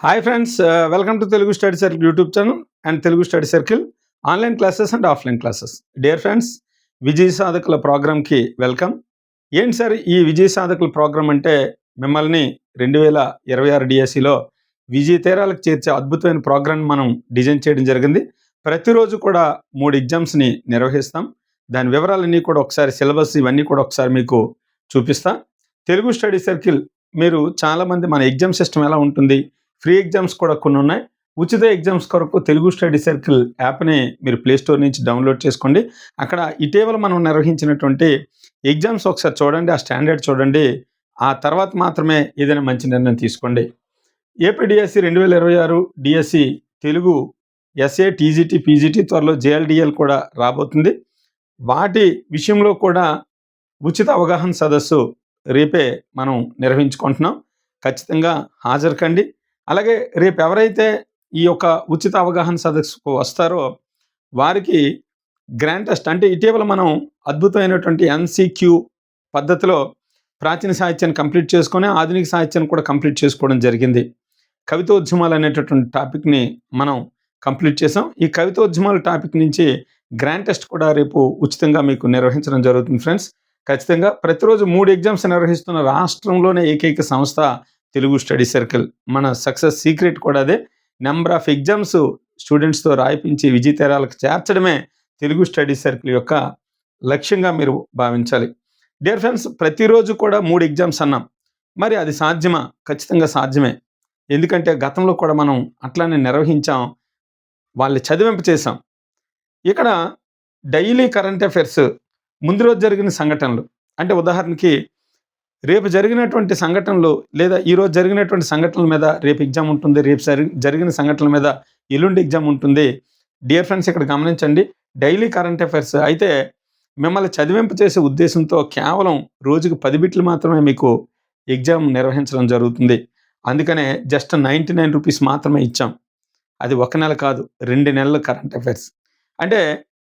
Hi friends welcome to Telugu study circle YouTube channel and Telugu study circle online classes and offline classes dear friends విజయ సాధకుల ప్రోగ్రామ్కి welcome ఏంటి sir ఈ విజయ సాధకుల programme అంటే మిమ్మల్ని రెండు వేల ఇరవై ఆరు డిఎస్సిలో విజయ తీరాలకు చేర్చే అద్భుతమైన ప్రోగ్రామ్ మనం డిజైన్ చేయడం జరిగింది. ప్రతిరోజు కూడా మూడు ఎగ్జామ్స్ని నిర్వహిస్తాం. దాని వివరాలన్నీ కూడా ఒకసారి సిలబస్ ఇవన్నీ కూడా ఒకసారి మీకు చూపిస్తా. తెలుగు స్టడీ సర్కిల్ మీరు చాలామంది మన ఎగ్జామ్ సిస్టమ్ ఎలా ఉంటుంది? ఫ్రీ ఎగ్జామ్స్ కూడా కొన్ని ఉన్నాయి. ఉచిత ఎగ్జామ్స్ కొరకు తెలుగు స్టడీ సర్కిల్ యాప్ని మీరు ప్లే స్టోర్ నుంచి డౌన్లోడ్ చేసుకోండి. అక్కడ ఇటీవల మనం నిర్వహించినటువంటి ఎగ్జామ్స్ ఒకసారి చూడండి ఆ స్టాండర్డ్ చూడండి. ఆ తర్వాత మాత్రమే ఏదైనా మంచి నిర్ణయం తీసుకోండి. ఏపీడిఎస్సి రెండు వేల ఇరవై ఆరు DSC Telugu SA TGT PGT త్వరలో జేఎల్డిఎల్ కూడా రాబోతుంది. వాటి విషయంలో కూడా ఉచిత అవగాహన సదస్సు రేపే మనం నిర్వహించుకుంటున్నాం. ఖచ్చితంగా హాజరు కండి. అలాగే రేపు ఎవరైతే ఈ యొక్క ఉచిత అవగాహన సదస్సుకు వస్తారో వారికి గ్రాంటెస్ట్ అంటే ఇటీవల మనం అద్భుతమైనటువంటి ఎన్సిక్యూ పద్ధతిలో ప్రాచీన సాహిత్యాన్ని కంప్లీట్ చేసుకొని ఆధునిక సాహిత్యాన్ని కూడా కంప్లీట్ చేసుకోవడం జరిగింది. కవితోద్యమాలు అనేటటువంటి టాపిక్ని మనం కంప్లీట్ చేసాం ఈ కవితోద్యమాల టాపిక్ నుంచి గ్రాండ్ టెస్ట్ కూడా రేపు ఉచితంగా మీకు నిర్వహించడం జరుగుతుంది ఫ్రెండ్స్. ఖచ్చితంగా ప్రతిరోజు మూడు ఎగ్జామ్స్ నిర్వహిస్తున్న రాష్ట్రంలోనే ఏకైక సంస్థ తెలుగు స్టడీ సర్కిల్. మన సక్సెస్ సీక్రెట్ కూడా అదే. నెంబర్ ఆఫ్ ఎగ్జామ్స్ స్టూడెంట్స్తో రాయిపించి విజయతేరాలకు చేర్చడమే తెలుగు స్టడీ సర్కిల్ యొక్క లక్ష్యంగా మీరు భావించాలి. డియర్ ఫ్రెండ్స్ ప్రతిరోజు కూడా మూడు ఎగ్జామ్స్ అన్నాం. మరి అది సాధ్యమా? ఖచ్చితంగా సాధ్యమే. ఎందుకంటే గతంలో కూడా మనం అట్లానే నిర్వహించాం. వాళ్ళని చదివింప చేసాం ఇక్కడ డైలీ కరెంట్ అఫైర్స్ ముందు రోజు జరిగిన సంఘటనలు. అంటే ఉదాహరణకి రేపు జరిగినటువంటి సంఘటనలు లేదా ఈరోజు జరిగినటువంటి సంఘటనల మీద రేపు ఎగ్జామ్ ఉంటుంది రేపు జరిగిన సంఘటనల మీద ఎల్లుండి ఎగ్జామ్ ఉంటుంది. డియర్ ఫ్రెండ్స్ ఇక్కడ గమనించండి డైలీ కరెంట్ అఫైర్స్ అయితే మిమ్మల్ని చదివింపు చేసే ఉద్దేశంతో కేవలం రోజుకు పది బిట్లు మాత్రమే మీకు ఎగ్జామ్ నిర్వహించడం జరుగుతుంది. అందుకనే జస్ట్ నైంటీ నైన్ రూపీస్ మాత్రమే ఇచ్చాం. అది ఒక నెల కాదు రెండు నెలల కరెంట్ అఫైర్స్ అంటే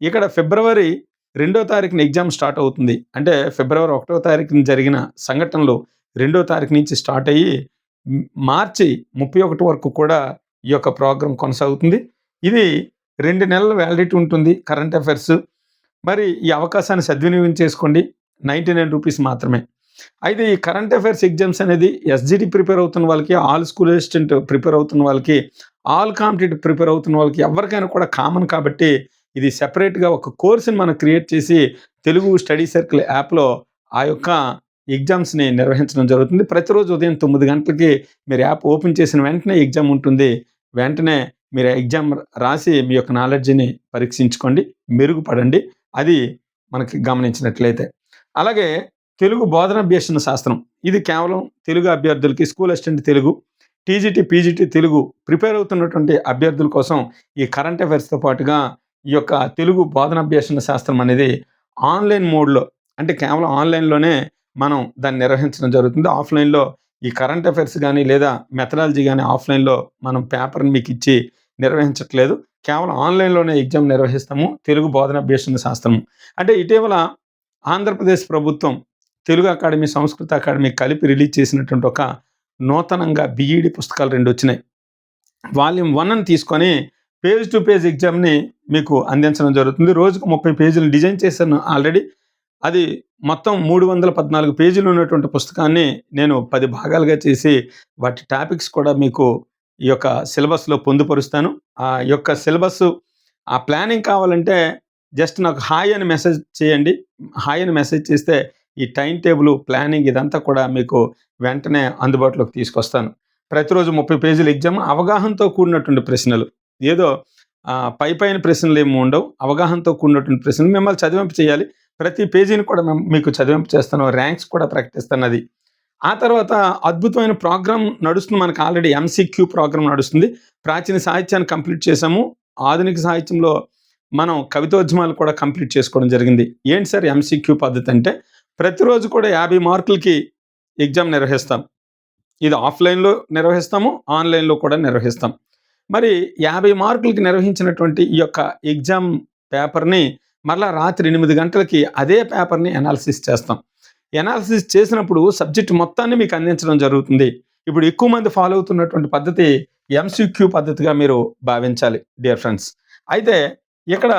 ఇక్కడ ఫిబ్రవరి రెండో తారీఖున ఎగ్జామ్ స్టార్ట్ అవుతుంది. అంటే ఫిబ్రవరి ఒకటో తారీఖున జరిగిన సంఘటనలు రెండో తారీఖు నుంచి స్టార్ట్ అయ్యి మార్చి ముప్పై ఒకటి వరకు కూడా ఈ యొక్క ప్రోగ్రాం కొనసాగుతుంది. ఇది రెండు నెలల వ్యాలిడిటీ ఉంటుంది కరెంట్ అఫైర్స్. మరి ఈ అవకాశాన్ని సద్వినియోగం చేసుకోండి. నైంటీ నైన్ రూపీస్ మాత్రమే. అయితే ఈ కరెంట్ అఫైర్స్ ఎగ్జామ్స్ అనేది ఎస్జిటి ప్రిపేర్ అవుతున్న వాళ్ళకి ఆల్ స్కూల్ అసిస్టెంట్ ప్రిపేర్ అవుతున్న వాళ్ళకి ఆల్ కాంపిటేటివ్ ప్రిపేర్ అవుతున్న వాళ్ళకి ఎవరికైనా కూడా కామన్ కాబట్టి ఇది సెపరేట్గా ఒక కోర్సుని మనం క్రియేట్ చేసి తెలుగు స్టడీ సర్కిల్ యాప్లో ఆ యొక్క ఎగ్జామ్స్ని నిర్వహించడం జరుగుతుంది. ప్రతిరోజు ఉదయం తొమ్మిది గంటలకి మీరు యాప్ ఓపెన్ చేసిన వెంటనే ఎగ్జామ్ ఉంటుంది. వెంటనే మీరు ఎగ్జామ్ రాసి మీ యొక్క నాలెడ్జ్ని పరీక్షించుకోండి మెరుగుపడండి. అది మనకి గమనించినట్లయితే. అలాగే తెలుగు బోధనాభ్యసన శాస్త్రం. ఇది కేవలం తెలుగు అభ్యర్థులకి school assistant Telugu TGT PGT Telugu prepare అవుతున్నటువంటి అభ్యర్థుల కోసం ఈ కరెంట్ అఫైర్స్తో పాటుగా ఈ యొక్క తెలుగు బోధనాభ్యసన శాస్త్రం అనేది ఆన్లైన్ మోడ్లో అంటే కేవలం ఆన్లైన్లోనే మనం దాన్ని నిర్వహించడం జరుగుతుంది. ఆఫ్లైన్లో ఈ కరెంట్ అఫైర్స్ కానీ లేదా మెథడాలజీ కానీ ఆఫ్లైన్లో మనం పేపర్ని మీకు ఇచ్చి నిర్వహించట్లేదు. కేవలం ఆన్లైన్లోనే ఎగ్జామ్ నిర్వహిస్తాము. తెలుగు బోధనాభ్యసన శాస్త్రం అంటే ఇటీవల ఆంధ్రప్రదేశ్ ప్రభుత్వం తెలుగు అకాడమీ సంస్కృత అకాడమీ కలిపి రిలీజ్ చేసినటువంటి ఒక నూతనంగా బీఈడి పుస్తకాలు రెండు వచ్చినాయి. వాల్యూమ్ వన్ అని తీసుకొని పేజ్ టు పేజ్ ఎగ్జామ్ని మీకు అందించడం జరుగుతుంది. రోజుకు ముప్పై పేజీలు డిజైన్ చేశాను ఆల్రెడీ. అది మొత్తం మూడు వందల పద్నాలుగు పేజీలు ఉన్నటువంటి పుస్తకాన్ని నేను పది భాగాలుగా చేసి వాటి టాపిక్స్ కూడా మీకు ఈ యొక్క సిలబస్లో పొందుపరుస్తాను. ఆ యొక్క సిలబస్ ఆ ప్లానింగ్ కావాలంటే జస్ట్ నాకు హాయ్ అని మెసేజ్ చేయండి. హాయ్ అని మెసేజ్ చేస్తే ఈ టైం టేబుల్ ప్లానింగ్ ఇదంతా కూడా మీకు వెంటనే అందుబాటులోకి తీసుకొస్తాను. ప్రతిరోజు ముప్పై పేజీల ఎగ్జామ్ అవగాహనతో కూడినటువంటి ప్రశ్నలు. ఏదో పై పైన ప్రశ్నలు ఏమి ఉండవు. అవగాహనతో కూడినటువంటి ప్రశ్నలు మిమ్మల్ని చదివింపు చేయాలి. ప్రతి పేజీని కూడా మేము మీకు చదివింపు చేస్తాను ర్యాంక్స్ కూడా ప్రకటిస్తాను అది ఆ తర్వాత అద్భుతమైన ప్రోగ్రామ్ నడుస్తుంది. మనకు ఆల్రెడీ ఎంసీక్యూ ప్రోగ్రామ్ నడుస్తుంది. ప్రాచీన సాహిత్యాన్ని కంప్లీట్ చేసాము ఆధునిక సాహిత్యంలో మనం కవితోద్యమాలు కూడా కంప్లీట్ చేసుకోవడం జరిగింది. ఏంటి సార్ ఎంసీక్యూ పద్ధతి అంటే ప్రతిరోజు కూడా యాభై మార్కులకి ఎగ్జామ్ నిర్వహిస్తాం. ఇది ఆఫ్లైన్లో నిర్వహిస్తాము ఆన్లైన్లో కూడా నిర్వహిస్తాం. మరి యాభై మార్కులకి నిర్వహించినటువంటి ఈ యొక్క ఎగ్జామ్ పేపర్ని మరలా రాత్రి ఎనిమిది గంటలకి అదే పేపర్ని అనాలిసిస్ చేస్తాం. ఎనాలిసిస్ చేసినప్పుడు సబ్జెక్ట్ మొత్తాన్ని మీకు అందించడం జరుగుతుంది. ఇప్పుడు ఎక్కువ మంది ఫాలో అవుతున్నటువంటి పద్ధతి ఎంసీక్యూ పద్ధతిగా మీరు భావించాలి డియర్ ఫ్రెండ్స్ అయితే ఇక్కడ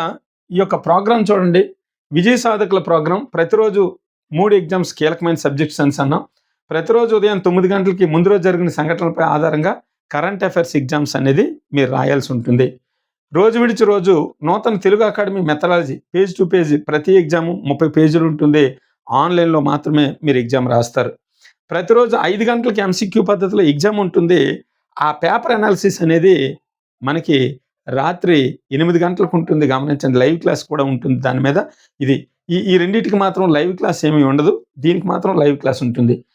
ఈ యొక్క ప్రోగ్రాం చూడండి. విజయ సాధకుల ప్రోగ్రాం ప్రతిరోజు మూడు ఎగ్జామ్స్ కీలకమైన సబ్జెక్ట్స్ అని అన్నాం. ప్రతిరోజు ఉదయం తొమ్మిది గంటలకి ముందు రోజు జరిగిన సంఘటనలపై ఆధారంగా కరెంట్ అఫైర్స్ ఎగ్జామ్స్ అనేది మీరు రాయాల్సి ఉంటుంది. రోజు విడిచి రోజు నూతన Telugu academy methodology page to page ప్రతి ఎగ్జామ్ ముప్పై పేజీలు ఉంటుంది. ఆన్లైన్లో మాత్రమే మీరు ఎగ్జామ్ రాస్తారు. ప్రతిరోజు ఐదు గంటలకి ఎంసీక్యూ పద్ధతిలో ఎగ్జామ్ ఉంటుంది. ఆ పేపర్ అనాలిసిస్ అనేది మనకి రాత్రి ఎనిమిది గంటలకు ఉంటుంది. గమనించండి లైవ్ క్లాస్ కూడా ఉంటుంది దాని మీద. ఇది ఈ ఈ రెండింటికి మాత్రం లైవ్ క్లాస్ ఏమీ ఉండదు. దీనికి మాత్రం లైవ్ క్లాస్ ఉంటుంది.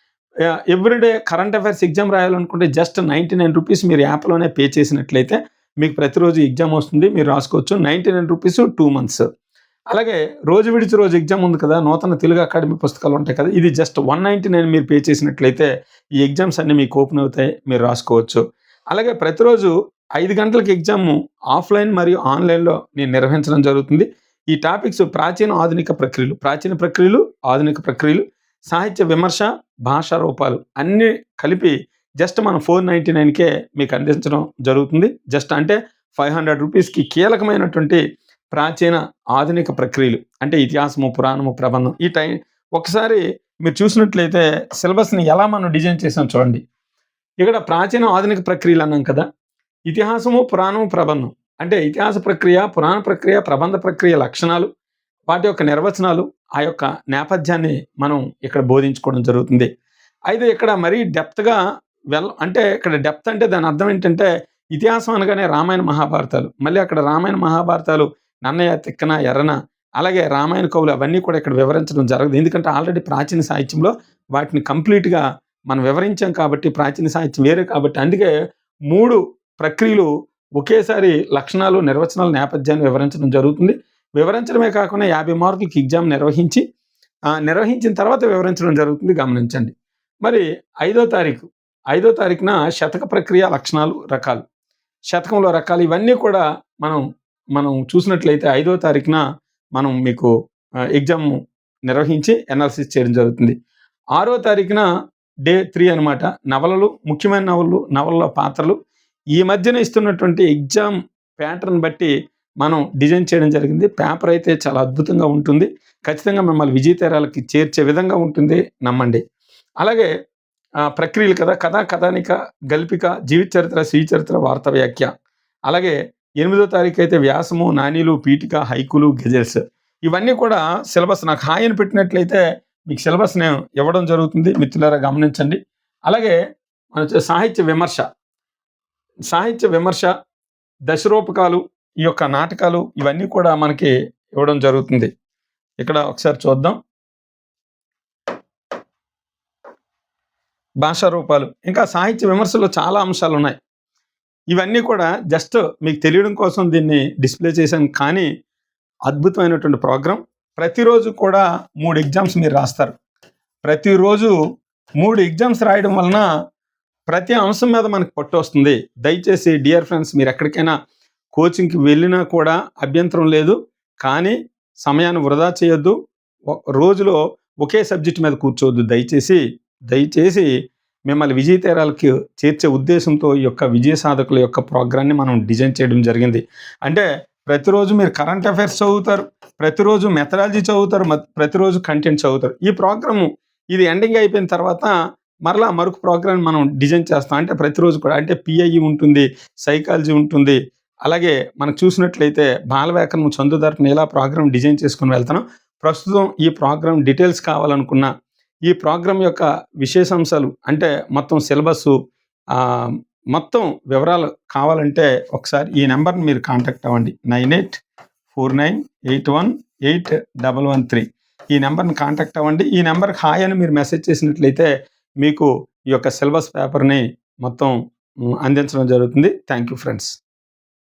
ఎవ్రీడే కరెంట్ అఫైర్స్ ఎగ్జామ్ రాయాలనుకుంటే జస్ట్ నైంటీ నైన్ రూపీస్ మీరు యాప్లోనే పే చేసినట్లయితే మీకు ప్రతిరోజు ఎగ్జామ్ వస్తుంది మీరు రాసుకోవచ్చు. Ninety nine rupees two months అలాగే రోజు విడిచి రోజు ఎగ్జామ్ ఉంది కదా నూతన తెలుగు అకాడమీ పుస్తకాలు ఉంటాయి కదా ఇది జస్ట్ వన్ నైంటీ నైన్ మీరు పే చేసినట్లయితే ఈ ఎగ్జామ్స్ అన్నీ మీకు ఓపెన్ అవుతాయి మీరు రాసుకోవచ్చు. అలాగే ప్రతిరోజు ఐదు గంటలకు ఎగ్జామ్ ఆఫ్లైన్ మరియు ఆన్లైన్లో నేను నిర్వహించడం జరుగుతుంది. ఈ టాపిక్స్ ప్రాచీన ఆధునిక ప్రక్రియలు ప్రాచీన ప్రక్రియలు ఆధునిక ప్రక్రియలు సాహిత్య విమర్శ భాషా రూపాలు అన్నీ కలిపి జస్ట్ మనం ఫోర్ నైంటీ నైన్కే మీకు అందించడం జరుగుతుంది. జస్ట్ అంటే ఫైవ్ హండ్రెడ్ రూపీస్కి కీలకమైనటువంటి ప్రాచీన ఆధునిక ప్రక్రియలు అంటే ఇతిహాసము పురాణము ప్రబంధం ఈ టైం ఒకసారి మీరు చూసినట్లయితే సిలబస్ని ఎలా మనం డిజైన్ చేసాం చూడండి. ఇక్కడ ప్రాచీన ఆధునిక ప్రక్రియలు అన్నాం కదా. ఇతిహాసము పురాణము ప్రబంధం అంటే ఇతిహాస ప్రక్రియ పురాణ ప్రక్రియ ప్రబంధ ప్రక్రియ లక్షణాలు వాటి యొక్క నిర్వచనాలు ఆ యొక్క నేపథ్యాన్ని మనం ఇక్కడ బోధించుకోవడం జరుగుతుంది. అయితే ఇక్కడ మరీ డెప్త్గా వెల్ అంటే ఇక్కడ డెప్త్ అంటే దాని అర్థం ఏంటంటే ఇతిహాసం అనగానే రామాయణ మహాభారతాలు. మళ్ళీ అక్కడ రామాయణ మహాభారతాలు నన్నయ్య తిక్కన ఎర్రన అలాగే రామాయణ కవులు అవన్నీ కూడా ఇక్కడ వివరించడం జరగదు ఎందుకంటే ఆల్రెడీ ప్రాచీన సాహిత్యంలో వాటిని కంప్లీట్గా మనం వివరించాం కాబట్టి ప్రాచీన సాహిత్యం వేరే కాబట్టి అందుకే మూడు ప్రక్రియలు ఒకేసారి లక్షణాలు నిర్వచనాలు నేపథ్యాన్ని వివరించడం జరుగుతుంది. వివరించడమే కాకుండా యాభై మార్కులకి ఎగ్జామ్ నిర్వహించి నిర్వహించిన తర్వాత వివరించడం జరుగుతుంది. గమనించండి. మరి ఐదో తారీఖు ఐదో తారీఖున శతక ప్రక్రియ లక్షణాలు రకాలు. శతకంలో రకాలు ఇవన్నీ కూడా మనం మనం చూసినట్లయితే ఐదో తారీఖున మనం మీకు ఎగ్జామ్ నిర్వహించి ఎనాలిసిస్ చేయడం జరుగుతుంది. ఆరో తారీఖున డే త్రీ అనమాట నవలలు ముఖ్యమైన నవలలు నవలలో పాత్రలు. ఈ మధ్యన ఇస్తున్నటువంటి ఎగ్జామ్ ప్యాటర్న్ బట్టి మనం డిజైన్ చేయడం జరిగింది. పేపర్ అయితే చాలా అద్భుతంగా ఉంటుంది. ఖచ్చితంగా మిమ్మల్ని విజయతేరాలకి చేర్చే విధంగా ఉంటుంది. నమ్మండి. అలాగే ప్రక్రియలు కదా కథా కథానిక గల్పిక జీవిత చరిత్ర శ్రీ చరిత్ర వార్త వ్యాఖ్య అలాగే ఎనిమిదో తారీఖు అయితే వ్యాసము నానీలు పీఠిక హైకులు గెజల్స్. ఇవన్నీ కూడా సిలబస్ నాకు హాయిని పెట్టినట్లయితే మీకు సిలబస్ నేను ఇవ్వడం జరుగుతుంది. మిత్రులారా గమనించండి. అలాగే మన సాహిత్య విమర్శ. సాహిత్య విమర్శ దశరూపకాలు ఈ యొక్క నాటకాలు ఇవన్నీ కూడా మనకి ఇవ్వడం జరుగుతుంది. ఇక్కడ ఒకసారి చూద్దాం. భాషా రూపాలు. ఇంకా సాహిత్య విమర్శలో చాలా అంశాలు ఉన్నాయి. ఇవన్నీ కూడా జస్ట్ మీకు తెలియడం కోసం దీన్ని డిస్ప్లే చేశాను కానీ అద్భుతమైనటువంటి ప్రోగ్రాం. ప్రతిరోజు కూడా మూడు ఎగ్జామ్స్ మీరు రాస్తారు. ప్రతిరోజు మూడు ఎగ్జామ్స్ రాయడం వలన ప్రతి అంశం మీద మనకు పట్టు వస్తుంది. దయచేసి డియర్ ఫ్రెండ్స్ మీరు ఎక్కడికైనా కోచింగ్కి వెళ్ళినా కూడా అభ్యంతరం లేదు. కానీ సమయాన్ని వృధా చేయొద్దు. రోజులో ఒకే సబ్జెక్ట్ మీద కూర్చోవద్దు. దయచేసి దయచేసి మిమ్మల్ని విజయ తీరాలకి చేర్చే ఉద్దేశంతో ఈ యొక్క విజయ సాధకుల యొక్క ప్రోగ్రాన్ని మనం డిజైన్ చేయడం జరిగింది. అంటే ప్రతిరోజు మీరు కరెంట్ అఫైర్స్ చదువుతారు ప్రతిరోజు మెథడాలజీ చదువుతారు ప్రతిరోజు కంటెంట్ చదువుతారు. ఈ ప్రోగ్రాము ఇది ఎండింగ్ అయిపోయిన తర్వాత మరలా మరొక ప్రోగ్రామ్ మనం డిజైన్ చేస్తాం. అంటే ప్రతిరోజు కూడా అంటే పిఐఈ ఉంటుంది సైకాలజీ ఉంటుంది అలాగే మనకు చూసినట్లయితే బాలవ్యాకరణం చందుదర్పణ ఇలా ప్రోగ్రామ్ డిజైన్ చేసుకుని వెళ్తాను ప్రస్తుతం ఈ ప్రోగ్రామ్ డీటెయిల్స్ కావాలనుకున్న ఈ ప్రోగ్రామ్ యొక్క విశేషాంశాలు అంటే మొత్తం సిలబస్ మొత్తం వివరాలు కావాలంటే ఒకసారి ఈ నెంబర్ని మీరు కాంటాక్ట్ అవ్వండి. Nine eight four nine eight one eight double one three. ఈ నెంబర్ని కాంటాక్ట్ అవ్వండి. ఈ నెంబర్కి హాయ్ అని మీరు మెసేజ్ చేసినట్లయితే మీకు ఈ యొక్క సిలబస్ పేపర్ని మొత్తం అందించడం జరుగుతుంది. Thank you friends.